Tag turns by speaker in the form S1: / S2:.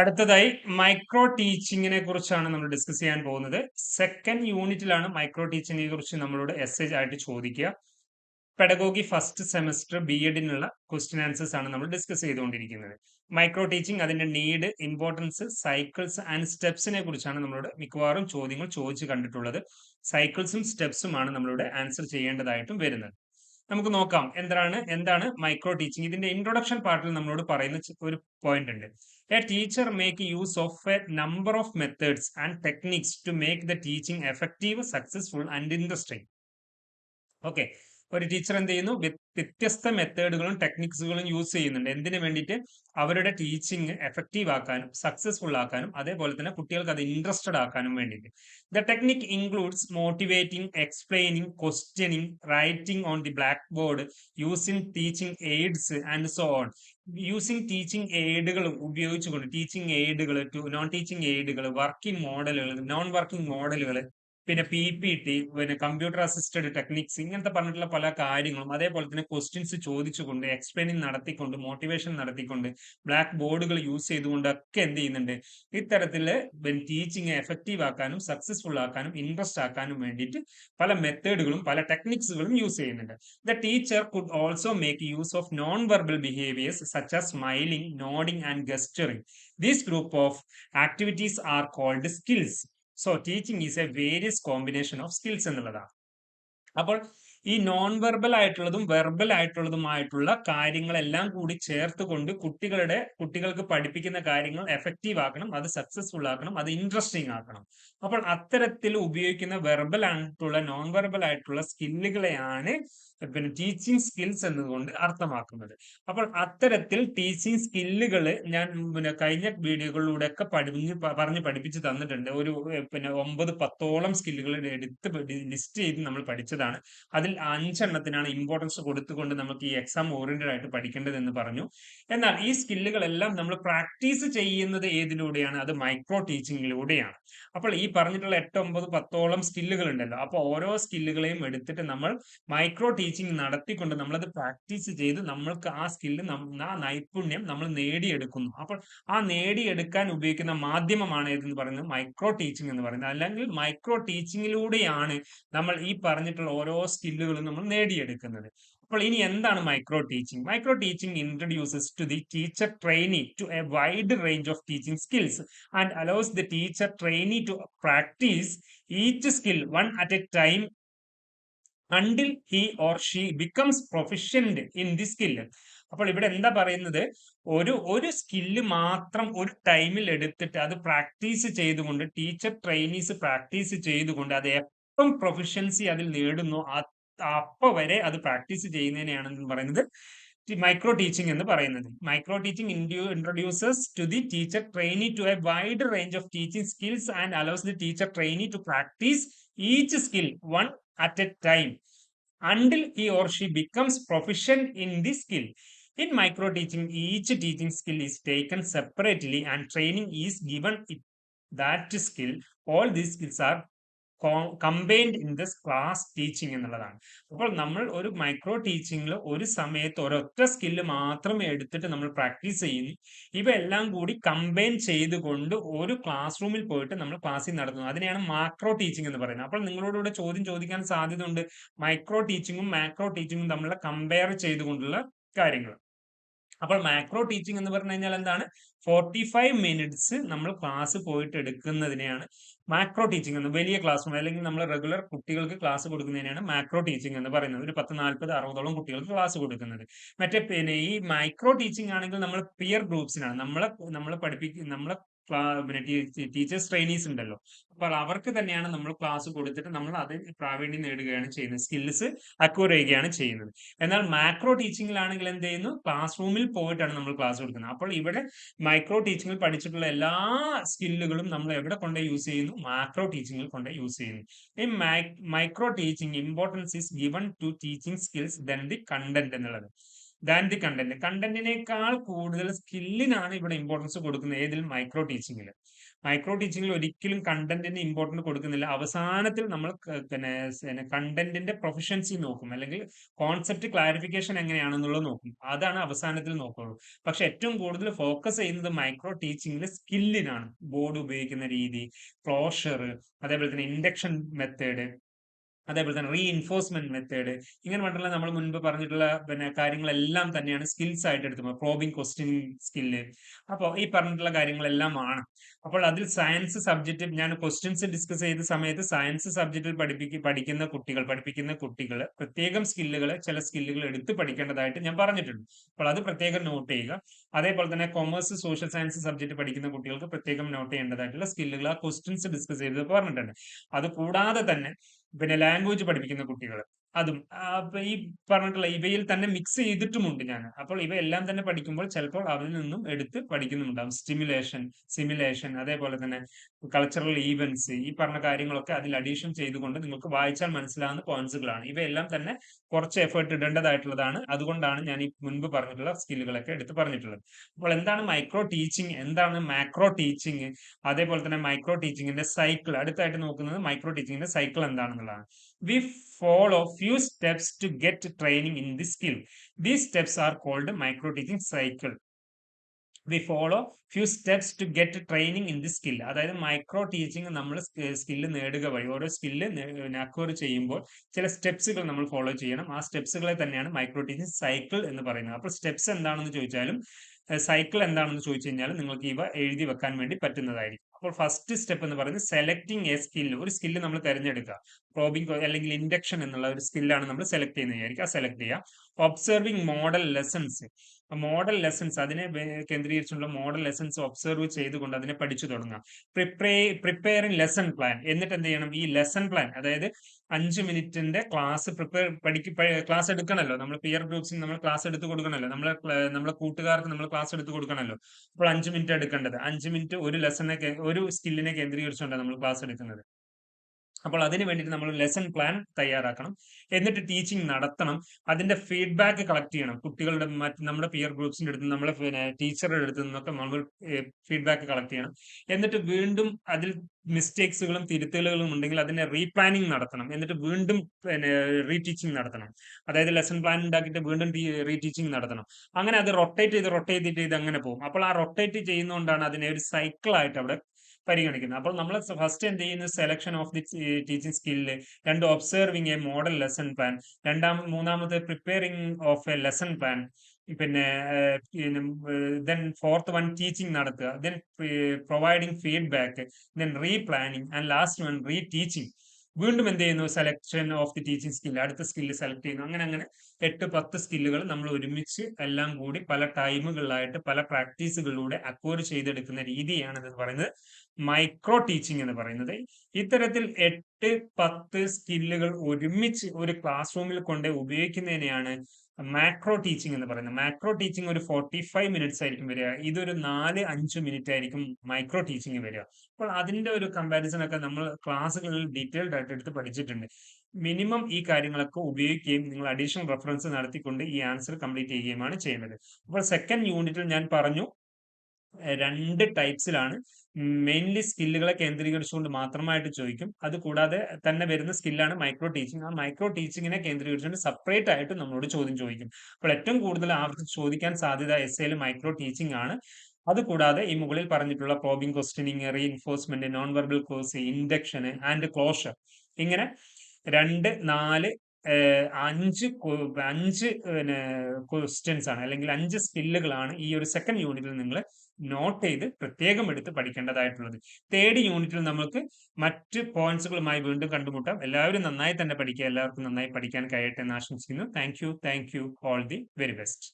S1: അടുത്തതായി മൈക്രോ ടീച്ചിങ്ങിനെ കുറിച്ചാണ് നമ്മൾ ഡിസ്കസ് ചെയ്യാൻ പോകുന്നത്. സെക്കൻഡ് യൂണിറ്റിലാണ് മൈക്രോ ടീച്ചിങ്ങിനെ കുറിച്ച് നമ്മളോട് എസ് ആയിട്ട് ചോദിക്കുക. പെഡഗോഗി ഫസ്റ്റ് സെമസ്റ്റർ ബി എഡിനുള്ള ക്വസ്റ്റ്യൻ ആൻസേഴ്സ് ആണ് നമ്മൾ ഡിസ്കസ് ചെയ്തുകൊണ്ടിരിക്കുന്നത്. മൈക്രോ ടീച്ചിങ് അതിന്റെ നീഡ് ഇമ്പോർട്ടൻസ് സൈക്കിൾസ് ആൻഡ് സ്റ്റെപ്സിനെ കുറിച്ചാണ് നമ്മളോട് മിക്കവാറും ചോദ്യങ്ങൾ ചോദിച്ചു കണ്ടിട്ടുള്ളത്. സൈക്കിൾസും സ്റ്റെപ്സുമാണ് നമ്മളിവിടെ ആൻസർ ചെയ്യേണ്ടതായിട്ടും വരുന്നത്. നമുക്ക് നോക്കാം. എന്താണ് എന്താണ് മൈക്രോ ടീച്ചിങ് ഇതിന്റെ ഇൻട്രൊഡക്ഷൻ പാർട്ടിൽ നമ്മളോട് പറയുന്ന ഒരു പോയിന്റ് ഉണ്ട്. A teacher make use of a number of methods and techniques to make the teaching effective successful and interesting okay ഒരു ടീച്ചർ എന്ത് ചെയ്യുന്നു? വ്യ- വ്യത്യസ്ത മെത്തേഡുകളും ടെക്നിക്സുകളും യൂസ് ചെയ്യുന്നുണ്ട്. എന്തിനു വേണ്ടിയിട്ട്? അവരുടെ ടീച്ചിങ് എഫക്റ്റീവ് ആക്കാനും സക്സസ്ഫുൾ ആക്കാനും അതേപോലെ തന്നെ കുട്ടികൾക്ക് അത് ഇൻട്രസ്റ്റഡ് ആക്കാനും വേണ്ടിയിട്ട്. The technique includes motivating explaining questioning writing on the black board using teaching aids and so on using teaching എയ്ഡുകൾ ഉപയോഗിച്ചുകൊണ്ട് ടീച്ചിങ് എയ്ഡുകൾ നോൺ ടീച്ചിങ് എയ്ഡുകൾ വർക്കിംഗ് മോഡലുകൾ നോൺ വർക്കിംഗ് മോഡലുകൾ പിന്നെ പി പി ടി പിന്നെ കമ്പ്യൂട്ടർ അസിസ്റ്റഡ് ടെക്നിക്സ് ഇങ്ങനത്തെ പറഞ്ഞിട്ടുള്ള പല കാര്യങ്ങളും അതേപോലെ തന്നെ ക്വസ്റ്റ്യൻസ് ചോദിച്ചുകൊണ്ട് എക്സ്പ്ലെയിനിങ് നടത്തിക്കൊണ്ട് മോട്ടിവേഷൻ നടത്തിക്കൊണ്ട് ബ്ലാക്ക് ബോർഡുകൾ യൂസ് ചെയ്തുകൊണ്ട് ഒക്കെ എന്ത് ചെയ്യുന്നുണ്ട് ഇത്തരത്തിൽ ടീച്ചിങ് എഫക്റ്റീവ് ആക്കാനും സക്സസ്ഫുൾ ആക്കാനും ഇൻട്രസ്റ്റ് ആക്കാനും വേണ്ടിയിട്ട് പല മെത്തേഡുകളും പല ടെക്നിക്സുകളും യൂസ് ചെയ്യുന്നുണ്ട്. The teacher could also make use of non verbal behaviours such as smiling nodding and gesturing these group of activities are called skills so teaching is a various combination of skills എന്നുള്ളതാണ്. അപ്പോൾ ഈ non verbal ആയിട്ടുള്ളതും verbal ആയിട്ടുള്ളതുമായിട്ടുള്ള കാര്യങ്ങളെല്ലാം കൂടി ചേർത്ത് കൊണ്ട് കുട്ടികളുടെ കുട്ടികൾക്ക് പഠിപ്പിക്കുന്ന കാര്യങ്ങൾ എഫക്റ്റീവ് ആക്കണം അത് സക്സസ്ഫുൾ ആക്കണം അത് ഇൻട്രസ്റ്റിംഗ് ആക്കണം. അപ്പോൾ അത്തരത്തിൽ ഉപയോഗിക്കുന്ന വെർബൽ ആയിട്ടുള്ള നോൺ വെർബൽ ആയിട്ടുള്ള സ്കില്ലുകളെയാണ് പിന്നെ ടീച്ചിങ് സ്കിൽസ് എന്നതുകൊണ്ട് അർത്ഥമാക്കുന്നത്. അപ്പോൾ അത്തരത്തിൽ ടീച്ചിങ് സ്കില്ലുകൾ ഞാൻ പിന്നെ കഴിഞ്ഞ വീഡിയോകളിലൂടെ ഒക്കെ പഠിഞ്ഞ് പറഞ്ഞ് പഠിപ്പിച്ച് തന്നിട്ടുണ്ട്. ഒരു പിന്നെ ഒമ്പത് പത്തോളം സ്കില്ലുകൾ എടുത്ത് ലിസ്റ്റ് ചെയ്ത് നമ്മൾ പഠിച്ചതാണ്. അതിൽ അഞ്ചെണ്ണത്തിനാണ് ഇമ്പോർട്ടൻസ് കൊടുത്തുകൊണ്ട് നമുക്ക് ഈ എക്സാം ഓറിയന്റഡ് ആയിട്ട് പഠിക്കേണ്ടത് എന്ന് പറഞ്ഞു. എന്നാൽ ഈ സ്കില്ലുകളെല്ലാം നമ്മൾ പ്രാക്ടീസ് ചെയ്യുന്നത് ഏതിലൂടെയാണ്? അത് മൈക്രോ ടീച്ചിങ്ങിലൂടെയാണ് അപ്പോൾ ഈ പറഞ്ഞിട്ടുള്ള എട്ട് ഒമ്പത് പത്തോളം സ്കില്ലുകൾ ഉണ്ടല്ലോ. അപ്പോൾ ഓരോ സ്കില്ലുകളെയും എടുത്തിട്ട് നമ്മൾ മൈക്രോ നടത്തിക്കൊണ്ട് നമ്മളത് പ്രാക്ടീസ് ചെയ്ത് നമ്മൾക്ക് ആ സ്കില്ല് ആ നൈപുണ്യം നമ്മൾ നേടിയെടുക്കുന്നു. അപ്പോൾ ആ നേടിയെടുക്കാൻ ഉപയോഗിക്കുന്ന മാധ്യമമാണ് ഏതെന്ന് പറയുന്നത്? മൈക്രോ ടീച്ചിങ് എന്ന് പറയുന്നത്. അല്ലെങ്കിൽ മൈക്രോ ടീച്ചിങ്ങിലൂടെയാണ് നമ്മൾ ഈ പറഞ്ഞിട്ടുള്ള ഓരോ സ്കില്ലുകളും നമ്മൾ നേടിയെടുക്കുന്നത്. അപ്പോൾ ഇനി എന്താണ് micro teaching micro teaching introduces to the teacher trainee to a wide range of teaching skills and allows the teacher trainee to practise each skill one at a time until he or she becomes proficient in the skill അപ്പോൾ ഇവിടെ എന്താ പറയുന്നത്? ഒരു ഒരു skill മാത്രം ഒരു ടൈമിൽ എടുത്തിട്ട് അത് പ്രാക്ടീസ് ചെയ്തുകൊണ്ട് ടീച്ചർ ട്രെയിനീസ് പ്രാക്ടീസ് ചെയ്തുകൊണ്ട് അത് എപ്പം പ്രൊഫഷ്യൻസി അതിൽ നേടുന്നു അപ്പൊ വരെ അത് പ്രാക്ടീസ് ചെയ്യുന്നതിനെയാണ് പറയുന്നത് മൈക്രോ ടീച്ചിങ് എന്ന് പറയുന്നത്. Micro teaching introduces to the teacher trainee to a wide range of teaching skills and allows the teacher trainee to practise each skill one at a time until he or she becomes proficient in the skill. In micro teaching, each teaching skill is taken separately and training is given that skill. All these skills are combined in this class teaching എന്നുള്ളതാണ്. അപ്പോൾ നമ്മൾ ഒരു micro ടീച്ചിങ്ങിൽ ഒരു സമയത്ത് ഒരൊറ്റ skill മാത്രം എടുത്തിട്ട് നമ്മൾ പ്രാക്ടീസ് ചെയ്യുന്നു. ഇവയെല്ലാം കൂടി കമ്പൈൻ ചെയ്തുകൊണ്ട് ഒരു ക്ലാസ് റൂമിൽ പോയിട്ട് നമ്മൾ ക്ലാസ്സിൽ നടത്തുന്നു. അതിനെയാണ് മാക്രോ ടീച്ചിങ് എന്ന് പറയുന്നത്. അപ്പോൾ നിങ്ങളോട് ഇവിടെ ചോദ്യം ചോദിക്കാൻ സാധ്യതയുണ്ട്. മൈക്രോ ടീച്ചിങ്ങും മാക്രോ ടീച്ചിങ്ങും തമ്മിലുള്ള കമ്പയർ ചെയ്തുകൊണ്ടുള്ള കാര്യങ്ങൾ. അപ്പോൾ മാക്രോ ടീച്ചിങ് എന്ന് പറഞ്ഞു കഴിഞ്ഞാൽ എന്താണ്? ഫോർട്ടി ഫൈവ് മിനിറ്റ്സ് നമ്മൾ ക്ലാസ് പോയിട്ട് എടുക്കുന്നതിനെയാണ് മാക്രോ ടീച്ചിങ് എന്ന്. വലിയ ക്ലാസ് അല്ലെങ്കിൽ നമ്മൾ റെഗുലർ കുട്ടികൾക്ക് ക്ലാസ് കൊടുക്കുന്നതിനെയാണ് മാക്രോ ടീച്ചിങ് എന്ന് പറയുന്നത്. ഒരു പത്ത് നാൽപ്പത് അറുപതോളം കുട്ടികൾക്ക് ക്ലാസ് കൊടുക്കുന്നത്. മറ്റേ പിന്നെ ഈ മൈക്രോ ടീച്ചിങ് ആണെങ്കിൽ നമ്മൾ പിയർ ഗ്രൂപ്പ്സിനാണ് നമ്മളെ നമ്മളെ പഠിപ്പിക്കുന്ന നമ്മളെ പിന്നെ ടീച്ചേഴ്സ് ട്രെയിനീസ് ഉണ്ടല്ലോ. അപ്പോൾ അവർക്ക് തന്നെയാണ് നമ്മൾ ക്ലാസ് കൊടുത്തിട്ട് നമ്മൾ അത് പ്രാവീണ്യം നേടുകയാണ് ചെയ്യുന്നത്. സ്കിൽസ് അക്വയർ ചെയ്യുകയാണ് ചെയ്യുന്നത്. എന്നാൽ മാക്രോ ടീച്ചിങ്ങിലാണെങ്കിൽ എന്ത് ചെയ്യുന്നു? ക്ലാസ് റൂമിൽ പോയിട്ടാണ് നമ്മൾ ക്ലാസ് കൊടുക്കുന്നത്. അപ്പോൾ ഇവിടെ മൈക്രോ ടീച്ചിങ്ങിൽ പഠിച്ചിട്ടുള്ള എല്ലാ സ്കില്ലുകളും നമ്മൾ എവിടെ കൊണ്ട് യൂസ് ചെയ്യുന്നു? മാക്രോ ടീച്ചിങ്ങിൽ കൊണ്ട് യൂസ് ചെയ്യുന്നു. ഈ micro teaching importance is given to teaching skills then the content എന്നുള്ളത്. ദാൻ ദി കണ്ടന്റ് കണ്ടന്റിനേക്കാൾ കൂടുതൽ സ്കില്ലിനാണ് ഇവിടെ ഇമ്പോർട്ടൻസ് കൊടുക്കുന്നത് ഏതിൽ? മൈക്രോ ടീച്ചിങ്ങിൽ മൈക്രോ ടീച്ചിങ്ങിൽ ഒരിക്കലും കണ്ടന്റിന് ഇമ്പോർട്ടൻസ് കൊടുക്കുന്നില്ല. അവസാനത്തിൽ നമ്മൾ പിന്നെ കണ്ടന്റിന്റെ പ്രൊഫഷൻസി നോക്കും. അല്ലെങ്കിൽ കോൺസെപ്റ്റ് ക്ലാരിഫിക്കേഷൻ എങ്ങനെയാണെന്നുള്ളത് നോക്കും. അതാണ് അവസാനത്തിൽ നോക്കുള്ളൂ. പക്ഷെ ഏറ്റവും കൂടുതൽ ഫോക്കസ് ചെയ്യുന്നത് മൈക്രോ ടീച്ചിങ്ങിൽ സ്കില്ലിനാണ് ബോർഡ് ഉപയോഗിക്കുന്ന രീതി ക്ലോഷർ അതേപോലെ തന്നെ ഇൻഡക്ഷൻ മെത്തേഡ് അതേപോലെ തന്നെ റീഇൻഫോഴ്സ്മെന്റ് മെത്തേഡ് ഇങ്ങനെ പറഞ്ഞിട്ടുള്ള നമ്മൾ മുൻപ് പറഞ്ഞിട്ടുള്ള പിന്നെ കാര്യങ്ങളെല്ലാം തന്നെയാണ് സ്കിൽസ് ആയിട്ട് എടുത്തുന്നത്. പ്രോബിങ് ക്വസ്റ്റ്യൻ സ്കില്ല് അപ്പോൾ ഈ പറഞ്ഞിട്ടുള്ള കാര്യങ്ങളെല്ലാം ആണ്. അപ്പോൾ അതിൽ സയൻസ് സബ്ജക്റ്റ് ഞാൻ ക്വസ്റ്റ്യൻസ് ഡിസ്കസ് ചെയ്ത സമയത്ത് സയൻസ് സബ്ജക്റ്റിൽ പഠിപ്പിക്ക പഠിക്കുന്ന കുട്ടികൾ പഠിപ്പിക്കുന്ന കുട്ടികൾ പ്രത്യേകം സ്കില്ലുകൾ ചില സ്കില്ലുകൾ എടുത്ത് പഠിക്കേണ്ടതായിട്ട് ഞാൻ പറഞ്ഞിട്ടുണ്ട്. അപ്പോൾ അത് പ്രത്യേകം നോട്ട് ചെയ്യുക. അതേപോലെ തന്നെ കൊമേഴ്സ് സോഷ്യൽ സയൻസ് സബ്ജക്റ്റ് പഠിക്കുന്ന കുട്ടികൾക്ക് പ്രത്യേകം നോട്ട് ചെയ്യേണ്ടതായിട്ടുള്ള സ്കില്ലുകൾ ആ ക്വസ്റ്റ്യൻസ് ഡിസ്കസ് ചെയ്ത് പറഞ്ഞിട്ടുണ്ട്. അത് കൂടാതെ തന്നെ പിന്നെ ലാംഗ്വേജ് പഠിപ്പിക്കുന്ന കുട്ടികൾ അതും. ഈ പറഞ്ഞിട്ടുള്ള ഇവയിൽ തന്നെ മിക്സ് ചെയ്തിട്ടുമുണ്ട് ഞാൻ. അപ്പോൾ ഇവയെല്ലാം തന്നെ പഠിക്കുമ്പോൾ ചിലപ്പോൾ അവരിൽ നിന്നും എടുത്ത് പഠിക്കുന്നുണ്ടാവും സ്റ്റിമുലേഷൻ സിമുലേഷൻ അതേപോലെ തന്നെ കൾച്ചറൽ ഈവൻസ് ഈ പറഞ്ഞ കാര്യങ്ങളൊക്കെ അതിൽ അഡീഷൻ ചെയ്തുകൊണ്ട് നിങ്ങൾക്ക് വായിച്ചാൽ മനസ്സിലാവുന്ന പോയിന്റ്സുകളാണ് ഇവയെല്ലാം തന്നെ കുറച്ച് എഫേർട്ട് ഇടേണ്ടതായിട്ടുള്ളതാണ്. അതുകൊണ്ടാണ് ഞാൻ ഈ മുൻപ് പറഞ്ഞിട്ടുള്ള സ്കില്ലുകളൊക്കെ എടുത്ത് പറഞ്ഞിട്ടുള്ളത്. അപ്പോൾ എന്താണ് മൈക്രോ ടീച്ചിങ് എന്താണ് മാക്രോ ടീച്ചിങ് അതേപോലെ തന്നെ മൈക്രോ ടീച്ചിങ്ങിന്റെ സൈക്കിൾ അടുത്തായിട്ട് നോക്കുന്നത് മൈക്രോ ടീച്ചിങ്ങിന്റെ cycle എന്താണെന്നുള്ളതാണ്. We follow few steps to get training in this skill. These steps are called micro teaching cycle. We follow few steps to get training in the skill അതായത് micro teaching നമ്മൾ skill നേടുക വഴി. ഓരോ skill acquire ചെയ്യുമ്പോൾ ചില സ്റ്റെപ്സുകൾ നമ്മൾ follow ചെയ്യണം. ആ സ്റ്റെപ്സുകളെ തന്നെയാണ് മൈക്രോ ടീച്ചിങ് സൈക്കിൾ എന്ന് പറയുന്നത്. അപ്പോൾ സ്റ്റെപ്സ് എന്താണെന്ന് ചോദിച്ചാലും സൈക്കിൾ എന്താണെന്ന് ചോദിച്ചു കഴിഞ്ഞാൽ നിങ്ങൾക്ക് ഇവ എഴുതി വെക്കാൻ വേണ്ടി പറ്റുന്നതായിരിക്കും. അപ്പോൾ ഫസ്റ്റ് സ്റ്റെപ്പ് എന്ന് പറയുന്നത് സെലക്ടിങ് എ സ്കിൽ ഒരു സ്കില്ല് നമ്മൾ തിരഞ്ഞെടുക്കുക. പ്രോബിംഗ് അല്ലെങ്കിൽ ഇൻഡക്ഷൻ എന്നുള്ള ഒരു സ്കില്ലാണ് നമ്മൾ സെലക്ട് ചെയ്യുന്നത് വിചാരിക്കുക സെലക്ട് ചെയ്യുക. Observing model lessons model lessons അതിനെ കേന്ദ്രീകരിച്ചുള്ള മോഡൽ ലെസൺസ് ഒബ്സർവ് ചെയ്തുകൊണ്ട് അതിനെ പഠിച്ചു തുടങ്ങുക പ്രിപ്പേ പ്രിപ്പയർ ലെസൺ പ്ലാൻ എന്നിട്ട് എന്ത് ചെയ്യണം? ഈ ലെസൺ പ്ലാൻ അതായത് അഞ്ച് മിനിറ്റിന്റെ ക്ലാസ് പ്രിപ്പയർ പഠിക്ക ക്ലാസ് എടുക്കണമല്ലോ നമ്മൾ പിയർ ഗ്രൂപ്പ്സിന് നമ്മൾ ക്ലാസ് എടുത്ത് കൊടുക്കണമല്ലോ നമ്മളെ നമ്മളെ കൂട്ടുകാർക്ക് നമ്മൾ ക്ലാസ് എടുത്ത് കൊടുക്കണമല്ലോ അപ്പോൾ അഞ്ച് മിനിറ്റ് എടുക്കേണ്ടത്. അഞ്ച് മിനിറ്റ് ഒരു ലെസണെ ഒരു സ്കില്ലിനെ കേന്ദ്രീകരിച്ചുകൊണ്ടാണ് നമ്മൾ ക്ലാസ് എടുക്കുന്നത്. അപ്പോൾ അതിന് വേണ്ടിയിട്ട് നമ്മൾ ലെസൺ പ്ലാൻ തയ്യാറാക്കണം. എന്നിട്ട് ടീച്ചിങ് നടത്തണം. അതിന്റെ ഫീഡ്ബാക്ക് കളക്ട് ചെയ്യണം. കുട്ടികളുടെ മറ്റ് നമ്മുടെ പിയർ ഗ്രൂപ്പ്സിന്റെ അടുത്ത് നമ്മളെ പിന്നെ ടീച്ചറുടെ അടുത്ത് നിന്നൊക്കെ നമ്മൾ ഫീഡ്ബാക്ക് കളക്ട് ചെയ്യണം. എന്നിട്ട് വീണ്ടും അതിൽ മിസ്റ്റേക്സുകളും തിരുത്തലുകളും ഉണ്ടെങ്കിൽ അതിനെ റീപ്ലാനിങ് നടത്തണം. എന്നിട്ട് വീണ്ടും പിന്നെ റീടീച്ചിങ് നടത്തണം. അതായത് ലെസൺ പ്ലാൻ ഉണ്ടാക്കിയിട്ട് വീണ്ടും റീടീച്ചിങ് നടത്തണം. അങ്ങനെ അത് റൊട്ടേറ്റ് ചെയ്ത് റൊട്ടേറ്റ് ചെയ്ത് അങ്ങനെ പോകും. അപ്പോൾ ആ റൊട്ടേറ്റ് ചെയ്യുന്നതുകൊണ്ടാണ് അതിനെ ഒരു സൈക്കിളായിട്ട് അവിടെ പരിഗണിക്കുന്നത്. അപ്പോൾ നമ്മൾ ഫസ്റ്റ് എന്ത് ചെയ്യുന്നത് selection of the teaching skill രണ്ട് observing a model lesson plan രണ്ടാം മൂന്നാമത് preparing of a lesson plan പിന്നെ ദെൻ ഫോർത്ത് വൺ ടീച്ചിങ് നടത്തുക. Then providing feedback then replanning and last one reteaching വീണ്ടും എന്ത് ചെയ്യുന്നു? Selection of the teaching skill അടുത്ത skill select ചെയ്യുന്നു. അങ്ങനെ അങ്ങനെ എട്ട് പത്ത് സ്കില്ലുകൾ നമ്മൾ ഒരുമിച്ച് എല്ലാം കൂടി പല ടൈമുകളിലായിട്ട് പല പ്രാക്ടീസുകളിലൂടെ അക്വയർ ചെയ്തെടുക്കുന്ന രീതിയാണ് എന്ന് പറയുന്നത്. മൈക്രോ ടീച്ചിങ് എന്ന് പറയുന്നത്. ഇത്തരത്തിൽ എട്ട് പത്ത് സ്കില്ലുകൾ ഒരുമിച്ച് ഒരു ക്ലാസ് റൂമിൽ കൊണ്ട് ഉപയോഗിക്കുന്നതിനെയാണ് മാക്രോ ടീച്ചിങ് എന്ന് പറയുന്നത്. മാക്രോ ടീച്ചിങ് ഒരു ഫോർട്ടി ഫൈവ് മിനിറ്റ്സ് ആയിരിക്കും വരിക. ഇതൊരു നാല് അഞ്ച് മിനിറ്റ് ആയിരിക്കും മൈക്രോ ടീച്ചിങ് വരിക. അപ്പോൾ അതിന്റെ ഒരു കമ്പാരിസൺ ഒക്കെ നമ്മൾ ക്ലാസ്സുകളിൽ ഡീറ്റെയിൽഡ് ആയിട്ട് എടുത്ത് പഠിച്ചിട്ടുണ്ട്. മിനിമം ഈ കാര്യങ്ങളൊക്കെ ഉപയോഗിക്കുകയും നിങ്ങൾ അഡീഷണൽ റെഫറൻസ് നടത്തിക്കൊണ്ട് ഈ ആൻസർ കംപ്ലീറ്റ് ചെയ്യുകയുമാണ് ചെയ്യുന്നത്. അപ്പോൾ സെക്കൻഡ് യൂണിറ്റിൽ ഞാൻ പറഞ്ഞു രണ്ട് ടൈപ്സിലാണ് മെയിൻലി സ്കില്ലുകളെ കേന്ദ്രീകരിച്ചുകൊണ്ട് മാത്രമായിട്ട് ചോദിക്കും. അത് കൂടാതെ തന്നെ വരുന്ന സ്കില്ലാണ് മൈക്രോ ടീച്ചിങ് ആ മൈക്രോ ടീച്ചിങ്ങിനെ കേന്ദ്രീകരിച്ചുകൊണ്ട് സെപ്പറേറ്റ് ആയിട്ട് നമ്മളോട് ചോദ്യം ചോദിക്കും. അപ്പോൾ ഏറ്റവും കൂടുതൽ ആവർത്തിച്ച് ചോദിക്കാൻ സാധ്യത എസ് എയിൽ മൈക്രോ ടീച്ചിങ് ആണ്. അതുകൂടാതെ ഈ മുകളിൽ പറഞ്ഞിട്ടുള്ള probing re reinforcement non verbal cues induction and closure ഇങ്ങനെ രണ്ട് നാല് അഞ്ച് അഞ്ച് പിന്നെ ക്വസ്റ്റ്യൻസ് ആണ് അല്ലെങ്കിൽ അഞ്ച് സ്കില്ലുകളാണ് ഈ ഒരു സെക്കൻഡ് യൂണിറ്റിൽ നിങ്ങൾ നോട്ട് ചെയ്ത് പ്രത്യേകം എടുത്ത് പഠിക്കേണ്ടതായിട്ടുള്ളത്. തേർഡ് യൂണിറ്റിൽ നമുക്ക് മറ്റ് പോയിന്റ്സുകളുമായി വീണ്ടും കണ്ടുമുട്ടാം. എല്ലാവരും നന്നായി തന്നെ പഠിക്കുക എല്ലാവർക്കും നന്നായി പഠിക്കാൻ കഴിയട്ടെ എന്ന് ആശംസിക്കുന്നു. Thank you thank you all the very best